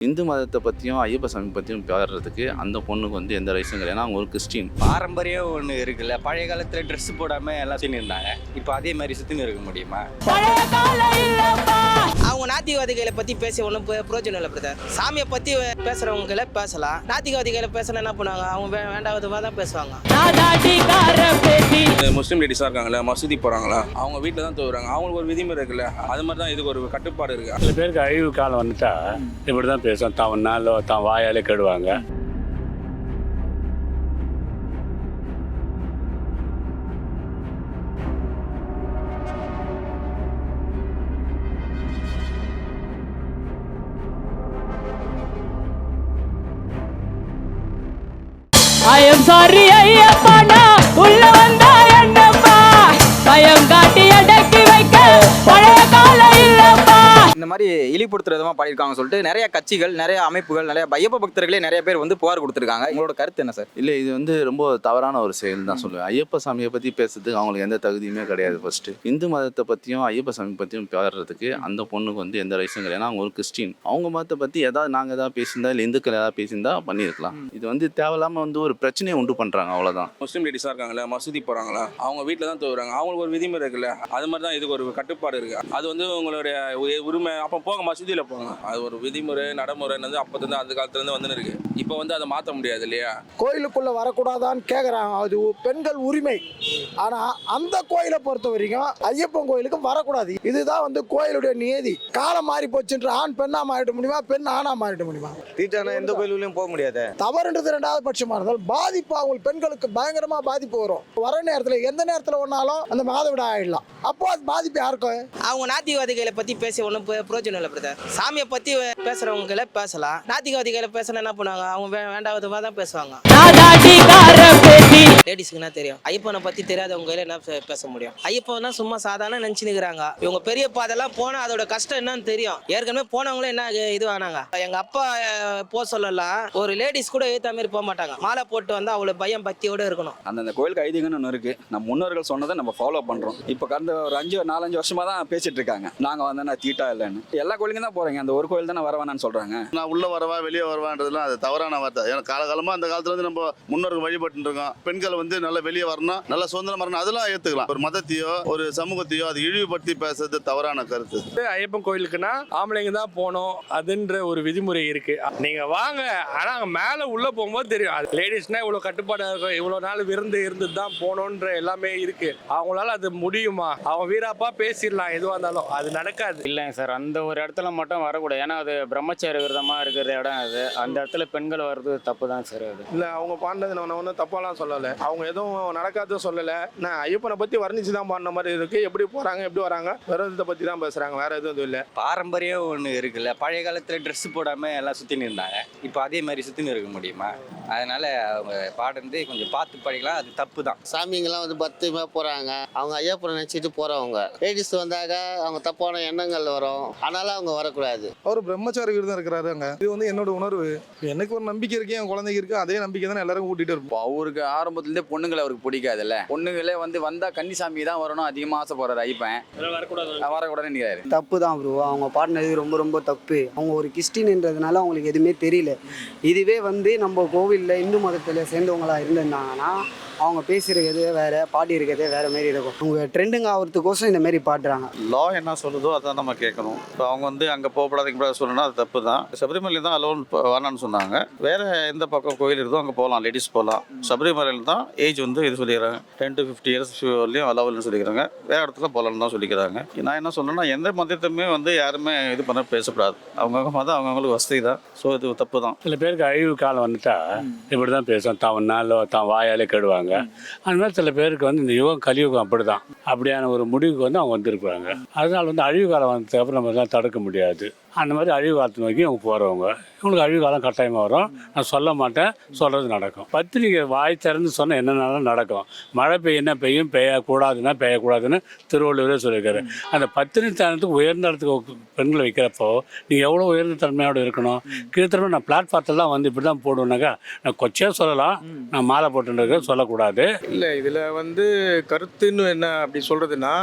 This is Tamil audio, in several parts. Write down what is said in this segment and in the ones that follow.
இந்து மதத்தை பற்றியும் ஐயப்ப சாமி பற்றியும் பேடுறதுக்கு அந்த பொண்ணுக்கு வந்து எந்த ரைஸும் கிடையாது. அவங்க ஒரு கிறிஸ்டின் பாரம்பரியம் ஒன்று இருக்குல்ல. பழைய காலத்தில் ட்ரெஸ் போடாமல் எல்லாம் இருந்தாங்க. இப்போ அதே மாதிரி சுற்றின்னு இருக்க முடியுமா? அவங்க நாத்திகவாதிகளை பத்தி பேசி ஒன்றும் பிரயோஜனம் இல்லை பிரதர் சாமியை பத்தி பேசுறவங்களை பேசலாம். நாத்திகவாதிகளை பேசினா என்ன பண்ணுவாங்க? அவங்க வே- வேண்டாதவா தான் பேசுவாங்க. முஸ்லீம் லேடிஸாக இருக்காங்களா மசூதி போகிறாங்களா அவங்க வீட்டில் தான் தோறாங்க அவங்களுக்கு ஒரு விதிமுறை இருக்குல்ல. அது மாதிரி தான் இதுக்கு ஒரு கட்டுப்பாடு இருக்கு. சில பேருக்கு அழிவு காலம் வந்துட்டா இப்படி தான் பேசும் தான் நாளோ தான் வாயாலே கெடுவாங்க. I am sorry இந்த மாதிரி இழிப்படுத்துற விதமாக பாடியிருக்காங்க சொல்லிட்டு நிறைய கட்சிகள் நிறைய அமைப்புகள் நிறைய ஐயப்ப பக்தர்களே நிறைய பேர் வந்து புகார் கொடுத்துருக்காங்க. உங்களோட கருத்து என்ன சார்? இல்லை இது வந்து ரொம்ப தவறான ஒரு செயல் தான் சொல்லுவேன். ஐயப்ப சாமியை பற்றி பேசுறதுக்கு அவங்களுக்கு எந்த தகுதியுமே கிடையாது ஃபர்ஸ்ட் இந்து மதத்தை பற்றியும் ஐயப்ப சாமி பற்றியும் பேடுறதுக்கு அந்த பொண்ணுக்கு வந்து எந்த ரைஸும் கிடையாது. அவங்க ஒரு கிறிஸ்டின். அவங்க மதத்தை பற்றி ஏதாவது நாங்கள் ஏதாவது பேசியிருந்தா இல்லை இந்துக்கள் ஏதாவது பேசியிருந்தா பண்ணியிருக்கலாம். இது வந்து தேவையில்லாமல் வந்து ஒரு பிரச்சனையை உண்டு பண்ணுறாங்க அவ்வளோதான் முஸ்லீம் லேடிஸாக இருக்காங்களா மசூதி போகிறாங்களா அவங்க வீட்டில் தான் தோறாங்க அவங்களுக்கு ஒரு விதிமுறை இருக்குல்ல அது மாதிரி தான் இதுக்கு ஒரு கட்டுப்பாடு இருக்கு. அது வந்து உங்களுடைய உரிமை அப்போ போங்க மசூதியில் போங்க. அது ஒரு விதிமுறை நடைமுறைன்னு அப்போதுலேருந்து அந்த காலத்துலேருந்து வந்துன்னு இருக்கு. இப்போ வந்து அதை மாற்ற முடியாது இல்லையா? கோயிலுக்குள்ள வரக்கூடாதான்னு கேட்குறாங்க அது பெண்கள் உரிமை. ஆனா அந்த கோயிலை பொறுத்த வரைக்கும் ஐயப்பன் கோயிலுக்கு வரக்கூடாது. இதுதான் வந்து கோயிலுடைய நியதி. காலம் மாறி போச்சுன்ற ஆண் பெண்ணா மாறிட முடியுமா? பெண் ஆணா மாறிட முடியுமா? தீட்டான எந்த கோயிலுலையும் போக முடியாது. தவறுன்றது ரெண்டாவது பட்சமா இருந்தால் பாதிப்பு அவங்க பெண்களுக்கு பயங்கரமா பாதிப்பு வரும். வர நேரத்துல எந்த நேரத்துல ஒன்னாலும் அந்த மாதவிடாய் ஆயிடலாம். அப்போ அது பாதிப்பு யாருக்கும் அவங்க நாத்திகவாதிகளை பத்தி பேசி ஒன்றும் பிரயோஜனம் இல்லை பிரதர் சாமியை பத்தி பேசுறவங்களை பேசலாம். நாத்திகவாதிகளை பேசினா என்ன பண்ணுவாங்க? அவங்க வே- தான் பேசுவாங்க. நாடாட்டிக்கார பேட்டி லேடிஸ்க்கு என்ன தெரியும். ஐயப்பனை பத்தி தெரியாதவங்க கையில என்ன பே- பேச முடியும்? ஐயப்பன் தான் சும்மா சாதாரண நினைச்சு நிக்கிறாங்க இவங்க பெரிய பாதெல்லாம் போனா அதோட கஷ்டம் என்னன்னு தெரியும். ஏற்கனவே போனவங்களும் என்ன இது- ஆனாங்க. எங்க அப்பா போக சொல்லலாம். ஒரு லேடிஸ் கூட ஏத்த மாதிரி போக மாட்டாங்க. மாலை போட்டு வந்து அவ்வளவு பயம் பக்தியோட இருக்கணும். அந்தந்த கோயிலுக்கு ஐதீகம்னு ஒன்று இருக்கு. நம்ம முன்னோர்கள் சொன்னதை நம்ம ஃபாலோ பண்றோம். இப்போ கடந்த ஒரு அஞ்சு நாலஞ்சு வருஷமா தான் பேசிட்டு இருக்காங்க. நாங்க வந்து நான் தீட்டா இல்லைன்னு. எல்லா கோயிலுக்கும் தான் போறீங்க. அந்த ஒரு கோயில் தானே வர வேணாம்னு சொல்றாங்க. நான் உள்ள வரவா வெளியே வரவான்றதுலாம் அது தவறான வார்த்தை. ஏன்னா காலகாலமா அந்த காலத்துல இருந்து நம்ம முன்னோர்கள் வழிபட்டு இருக்கோம் பெண்கள் வந்து நல்லா வெளியே வரணும் நல்லா சுதந்திரம் வரணும் அதெல்லாம் ஏத்துக்கலாம். ஒரு மதத்தையோ ஒரு சமூகத்தையோ அது இழிவுபடுத்தி பேசுறது தவறான கருத்து. ஐயப்பன் கோயிலுக்குன்னா ஆம்பளைங்க தான் போகணும் அதுன்ற ஒரு விதிமுறை இருக்கு. நீங்க வாங்க ஆனா அங்க மேல உள்ள போகும்போது தெரியும் அது லேடிஸ்னா இவ்வளவு கட்டுப்பாடா இருக்கும் இவ்வளவு நாள் விருந்து இருந்து தான் போகணுன்ற எல்லாமே இருக்கு. அவங்களால அது முடியுமா? அவங்க வீராப்பா பேசிடலாம் எதுவா இருந்தாலும். அது நடக்காது. இல்லைங்க சார் அந்த ஒரு இடத்துல மட்டும் வரக்கூடாது. ஏன்னா அது பிரம்மச்சாரி விரதமாக இருக்கிற இடம் அது. அந்த இடத்துல பெண்கள் வர்றது தப்பு தான் சார் அது. இல்ல அவங்க பாடினது நான் ஒன்றும் தப்பாலாம் சொல்லலை. அவங்க எதுவும் நடக்காத சொல்லலை. நான் ஐயப்பனை பத்தி வர்ணிச்சு தான் பாடின மாதிரி இருக்கு. எப்படி போறாங்க எப்படி வராங்க விரதத்தை பத்தி தான் பேசுறாங்க. வேற எதுவும் இல்லை. பாரம்பரியம் ஒன்று இருக்குல்ல. பழைய காலத்தில் ட்ரெஸ் போடாமல் எல்லாம் சுற்றின்னு இருந்தாங்க. இப்போ அதே மாதிரி சுற்றின்னு இருக்க முடியுமா? அதனால அவங்க பாடுறது கொஞ்சம் பார்த்து படிக்கலாம். அது தப்பு தான் சாமிங்கெல்லாம் வந்து பத்திரமா போறாங்க. அவங்க ஐயப்பனை நினைச்சிட்டு போறவங்க. லேடிஸ் வந்தாக்க அவங்க தப்பான எண்ணங்கள் வரும். அதனால அவங்க வரக்கூடாது. அவர் பிரம்மச்சாரி விரதம் இருக்கிறாருங்க இது வந்து என்னோட உணர்வு. எனக்கு ஒரு நம்பிக்கை இருக்கு என் குழந்தைக்கு இருக்கு அதே நம்பிக்கை தான் எல்லாரும் கூட்டிட்டு இருப்போம். அவருக்கு ஆரம்பத்துலேருந்தே பொண்ணுங்களை அவருக்கு பிடிக்காதுல்ல. பொண்ணுங்களே வந்து வந்தா கன்னிசாமி தான் வரணும் அதிகமாக ஆசைப்படுறாரு ஐப்பன் வரக்கூடாதுன்னு நினைக்கிறாரு. தப்பு தான் ப்ரோ அவங்க பாடினது ரொம்ப ரொம்ப தப்பு. அவங்க ஒரு கிறிஸ்டின்ன்றதுனால அவங்களுக்கு எதுவுமே தெரியல. இதுவே வந்து நம்ம கோவிலில் இந்து மதத்தில் சேர்ந்தவங்களா இருந்திருந்தாங்கன்னா அவங்க பேசியிருக்கிறதே வேற பாடி இருக்கிறதே வேற மாதிரி இருக்கும். அவங்க ட்ரெண்டுங்க ஆகிறதுக்கோசம் இந்த மாதிரி பாடுறாங்க. லா என்ன சொல்லுதோ அதான் நம்ம கேட்கணும் இப்போ அவங்க வந்து அங்கே போகப்படாது இங்கே சொல்லணும்னா அது தப்பு தான். சபரிமலை தான் அலோன் வேணாம்னு சொன்னாங்க. வேற எந்த பக்கம் கோயில் இருக்கோ அங்கே போகலாம் லேடிஸ் போகலாம் சபரிமலையில் தான் ஏஜ் வந்து இது சொல்லிக்கிறாங்க. டென் டு ஃபிஃப்டி இயர்ஸ் வரலையும் அலோவல்னு சொல்லிக்கிறாங்க. வேற இடத்துல போகலான்னு தான் சொல்லிக்கிறாங்க. நான் என்ன சொல்றேன்னா எந்த மதத்தையுமே வந்து யாருமே இது பண்ண பேசக்கூடாது. அவங்கவுங்க மதம் அவங்கவுங்களுக்கு வசதி தான். ஸோ இது தப்பு தான். சில பேருக்கு அழிவு காலம் வந்துட்டா இப்படி தான் பேசும். தான் நாளோ தான் வாயாலே கெடுவாங்க. அந்த மாதிரி சில பேருக்கு வந்து இந்த யுகம் கலியுகம் அப்படி தான் அப்படியான ஒரு முடிவுக்கு வந்து அவங்க வந்திருப்பாங்க அதனால வந்து அழிவு காலம் வந்ததுக்கப்புறம் நம்ம எல்லாம் தடுக்க முடியாது. அந்த மாதிரி அழிவு காலத்தை நோக்கி அவங்க போகிறவங்க இவங்களுக்கு அழிவு காலம் கட்டாயமாக வரும். நான் சொல்ல மாட்டேன். சொல்கிறது நடக்கும். பத்திரிக்கை வாய் திறந்து சொன்னால் என்னென்னாலும் நடக்கும்? மழை பெய்யுன்னா பெய்யும்? பெய்யக்கூடாதுன்னா பெய்யக்கூடாதுன்னு திருவள்ளுவரே சொல்லியிருக்காரு. அந்த பத்திரிகை தனத்துக்கு உயர்ந்த இடத்துக்கு பெண்களை வைக்கிறப்போ நீ எவ்வளோ உயர்ந்த தன்மையோடு இருக்கணும்? கீழ்த்தரமே நான் பிளாட்ஃபார்த்தெல்லாம் வந்து இப்படி தான் போடுவேனாக்கா நான் கொச்சையாக சொல்லலாம். நான் மாலை போட்டுருக்க சொல்லக்கூடாது. இல்லை இதில் வந்து கருத்துன்னு என்ன அப்படி சொல்கிறதுனா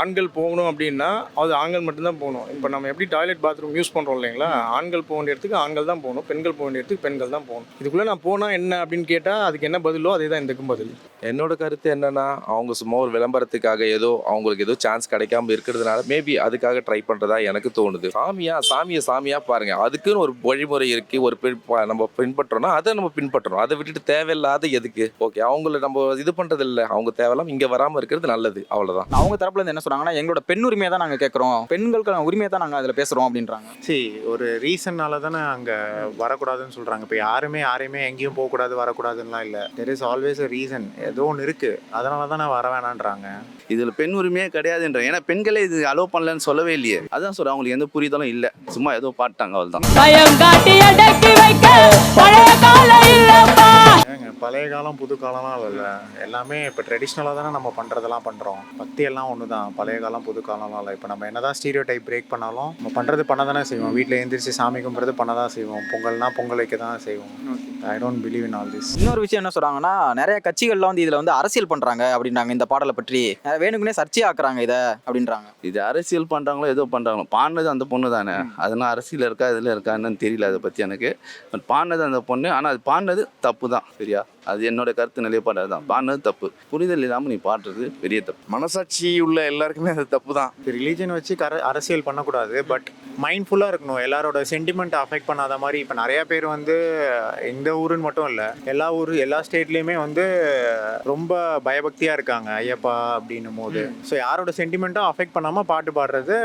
ஆண்கள் போகணும் அப்படின்னா அது ஆண்கள் மட்டும்தான் போகணும். இப்போ நம்ம எப்படி டாய்லெட் பாத்ரூம் யூஸ் பண்ணுறோம் இல்லைங்களா? ஆண்கள் போக வேண்டிய இடத்துக்கு ஆண்கள் தான் போகணும். பெண்கள் போக வேண்டிய இடத்துக்கு பெண்கள் தான் போகணும். இதுக்குள்ளே நான் போனால் என்ன அப்படின்னு கேட்டால் அதுக்கு என்ன பதிலோ அதே தான் இதுக்கும் பதில். என்னோட கருத்து என்னன்னா அவங்க சும்மா ஒரு விளம்பரத்துக்காக ஏதோ அவங்களுக்கு ஏதோ சான்ஸ் கிடைக்காம இருக்கிறதுனால மேபி அதுக்காக ட்ரை பண்றதா எனக்கு தோணுது. சாமியா சாமியை சாமியா பாருங்க. அதுக்குன்னு ஒரு வழிமுறை இருக்கு. ஒரு பின் ப- நம்ம பின்பற்றோம்னா அதை நம்ம பின்பற்றணும். அதை விட்டுட்டு தேவையில்லாத எதுக்கு? ஓகே அவங்கள நம்ம இது பண்றது இல்ல அவங்க தேவையில்லாம இங்க வராம இருக்கிறது நல்லது. அவ்வளவுதான். அவங்க தரப்புல இருந்து என்ன சொல்றாங்கன்னா எங்களோட பெண் உரிமையை தான் நாங்க கேட்கறோம். பெண்களுக்கான உரிமையை தான் நாங்க அதுல பேசுறோம் அப்படின்றாங்க. சரி ஒரு ரீசன்னால தானே அங்கே வரக்கூடாதுன்னு சொல்கிறாங்க இப்போ யாருமே யாரையுமே எங்கேயும் போகக்கூடாது வரக்கூடாதுன்னெலாம் இல்லை. There is always a reason ஏதோ ஒன்று இருக்குது அதனால தானே வர வேணான்றாங்க. இதில் பெண் உரிமையே கிடையாதுன்ற ஏன்னா பெண்களே இது அலோவ் பண்ணலன்னு சொல்லவே இல்லையே. அதான் சொல்கிறேன் அவங்களுக்கு எந்த புரிதலும் இல்லை. சும்மா ஏதோ பாட்டாங்க அவள் தான் பயம் காட்டி அடக்கி வைக்க பழைய காலம் இல்லப்பா. ஏங்க பழைய காலம் புது காலம்லாம் இல்லைல்ல. எல்லாமே இப்போ ட்ரெடிஷ்னலாக தானே நம்ம பண்ணுறதெல்லாம் பண்ணுறோம் பக்தி எல்லாம் ஒன்று தான் பழைய காலம் புது காலம்லாம் இல்லை. இப்போ நம்ம என்ன தான் ஸ்டீரியோ டைப் பிரேக் பண்ணாலும் நம்ம பண்ணுறது பண்ண தானே செய்வோம். வீட்டில் எழுந்திரிச்சு சாமி கும்பிட்றது பண்ண தான் செய்வோம். பொங்கல்னா பொங்கல் வைக்க தான் செய்வோம் I don't believe in all this இன்னொரு விஷயம் என்ன சொல்றாங்கன்னா நிறைய கட்சிகள்லாம் வந்து இதுல வந்து அரசியல் பண்றாங்க அப்படின்றாங்க இந்த பாடலை பற்றி. வேணுக்குனே சர்ச்சையாக்குறாங்க இதை அப்படின்றாங்க. இது அரசியல் பண்ணுறாங்களோ ஏதோ பண்ணுறாங்களோ பாடினது அந்த பொண்ணு தானே. அதனால் அரசியல் இருக்கா இதில் இருக்கா என்னன்னு தெரியல அதை பற்றி எனக்கு. பட் பாடினது அந்த பொண்ணு ஆனால் அது பாடினது தப்பு தான் சரியா? அது என்னோட கருத்து நிலைப்பாடு அதுதான். பாடினது தப்பு. புரிதல் இல்லாமல் நீ பாடுறது பெரிய தப்பு. மனசாட்சி உள்ள எல்லாருக்குமே அது தப்பு தான். ரிலீஜன் வச்சு கர அரசியல் பண்ணக்கூடாது பட் மைண்ட்ஃபுல்லாக இருக்கணும். எல்லாரோட சென்டிமெண்ட் அஃபெக்ட் பண்ணாத மாதிரி இப்போ நிறைய பேர் வந்து இந்த ஊருன்னு மட்டும் இல்லை எல்லா ஊர் எல்லா ஸ்டேட்லேயுமே வந்து ரொம்ப பயபக்தியாக இருக்காங்க. ஐயப்பா அப்படின்னும் போது ஸோ யாரோட சென்டிமெண்ட்டும் அஃபெக்ட் பண்ணாமல் பாட்டு பாடுறது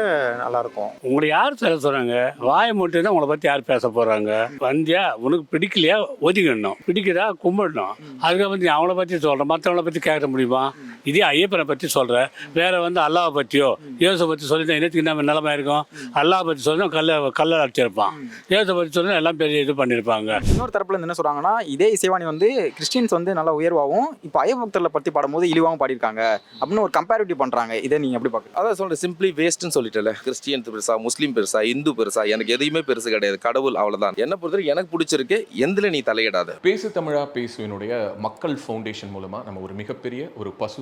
நல்லாயிருக்கும் உங்களை யார் சொல்ல சொல்கிறாங்க வாயை மட்டும் தான் உங்களை பற்றி யார் பேச போகிறாங்க வந்தியா உனக்கு பிடிக்கலையா? ஒதுங்கிடணும். பிடிக்குதா? கும்பிடணும். அதுக்கப்புறம் வந்து அவங்கள பற்றி சொல்கிறேன் மற்றவங்கள பற்றி கேட்க முடியுமா? இதே ஐயப்பனை பற்றி சொல்கிற வேற வந்து அல்லாவை பற்றியோ இயேசு பற்றி சொல்லி என்னத்துக்கு நம்ம நிலமை இருக்கும்? அல்லாஹ் பற்றி சொல்லி கல்ல கல்ல அடிச்சிருப்பான். இயேசு பற்றி சொல்லி எல்லாம் பெரிய இது பண்ணியிருப்பாங்க. இன்னொரு தரப்புல இருந்து என்ன சொல்றாங்கன்னா இதே இசைவாணி வந்து கிறிஸ்டியன்ஸ் வந்து நல்லா உயர்வாகவும் இப்போ ஐயபக்தர்களை பற்றி பாடும்போது இழிவாகவும் பாடியிருக்காங்க. அப்படின்னு ஒரு கம்பேரிட்டிவ் பண்றாங்க. இதை நீங்க எப்படி பார்க்குறீங்க அதான் சொல்றேன் சிம்பிளி வேஸ்ட்னு சொல்லிட்டல கிறிஸ்டியன் பெருசா முஸ்லீம் பெருசா இந்து பெருசா எனக்கு எதையுமே பெருசு கிடையாது. கடவுள் அவ்வளவுதான். என்ன பொறுத்தவரை எனக்கு பிடிச்சிருக்கு எந்தில நீ தலையிடாத. பேசு தமிழா பேசுவினுடைய மக்கள் ஃபவுண்டேஷன் மூலமாக நம்ம ஒரு மிகப்பெரிய ஒரு பசு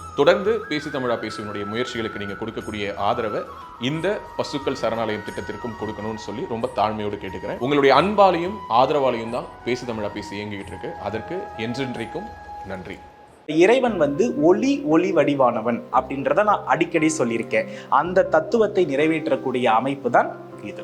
தொடர்ந்து பேசி தமிழா பேசுவனுடைய முயற்சிகளுக்கு நீங்கள் கொடுக்கக்கூடிய ஆதரவை இந்த பசுக்கள் சரணாலயம் திட்டத்திற்கும் கொடுக்கணும்னு சொல்லி ரொம்ப தாழ்மையோடு கேட்டுக்கிறேன். உங்களுடைய அன்பாலையும் ஆதரவாலையும் தான் பேசி தமிழா பேசி இயங்கிட்டு இருக்கு. அதற்கு என்றென்றைக்கும் நன்றி. இறைவன் வந்து ஒளி ஒளி வடிவானவன் அப்படின்றத நான் அடிக்கடி சொல்லியிருக்கேன். அந்த தத்துவத்தை நிறைவேற்றக்கூடிய அமைப்பு தான் இது.